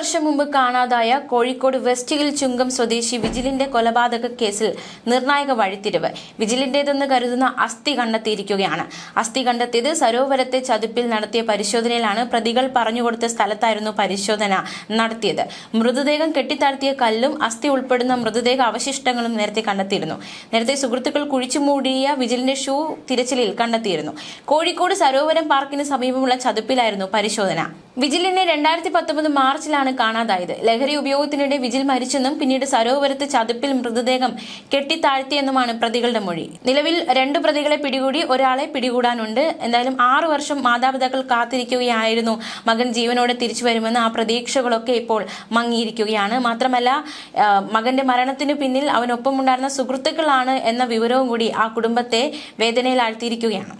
വർഷം മുമ്പ് കാണാതായ കോഴിക്കോട് വെസ്റ്റ് ഹിൽ ചുങ്കം സ്വദേശി വിജിലിന്റെ കൊലപാതക കേസിൽ നിർണായക വഴിത്തിരിവ്. വിജിലിന്റേതെന്ന് കരുതുന്ന അസ്ഥി കണ്ടെത്തിയിരിക്കുകയാണ്. അസ്ഥി കണ്ടെത്തിയത് സരോവരത്തെ ചതുപ്പിൽ നടത്തിയ പരിശോധനയിലാണ് പ്രതികൾ പറഞ്ഞുകൊടുത്ത സ്ഥലത്തായിരുന്നു പരിശോധന നടത്തിയത്. മൃതദേഹം കെട്ടിത്താഴ്ത്തിയ കല്ലും അസ്ഥി ഉൾപ്പെടുന്ന മൃതദേഹ അവശിഷ്ടങ്ങളും നേരത്തെ കണ്ടെത്തിയിരുന്നു. നേരത്തെ സുഹൃത്തുക്കൾ കുഴിച്ചു മൂടിയ വിജിലിന്റെ ഷൂ തിരച്ചിലിൽ കണ്ടെത്തിയിരുന്നു. കോഴിക്കോട് സരോവരം പാർക്കിന് സമീപമുള്ള ചതുപ്പിലായിരുന്നു പരിശോധന. വിജിലിനെ രണ്ടായിരത്തി പത്തൊമ്പത് മാർച്ചിലാണ് കാണാതായത്. ലഹരി ഉപയോഗത്തിനിടെ വിജിൽ മരിച്ചെന്നും പിന്നീട് സരോവരത്ത് ചതുപ്പിൽ മൃതദേഹം കെട്ടിത്താഴ്ത്തിയെന്നുമാണ് പ്രതികളുടെ മൊഴി. നിലവിൽ രണ്ട് പ്രതികളെ പിടികൂടി ഒരാളെ പിടികൂടാനുണ്ട്. എന്തായാലും ആറു വർഷം മാതാപിതാക്കൾ കാത്തിരിക്കുകയായിരുന്നു. മകൻ ജീവനോടെ തിരിച്ചു വരുമെന്ന് ആ പ്രതീക്ഷകളൊക്കെ ഇപ്പോൾ മങ്ങിയിരിക്കുകയാണ്. മാത്രമല്ല മകന്റെ മരണത്തിന് പിന്നിൽ അവനൊപ്പമുണ്ടായിരുന്ന സുഹൃത്തുക്കളാണ് എന്ന വിവരവും കൂടി ആ കുടുംബത്തെ വേദനയിൽ ആഴ്ത്തിയിരിക്കുകയാണ്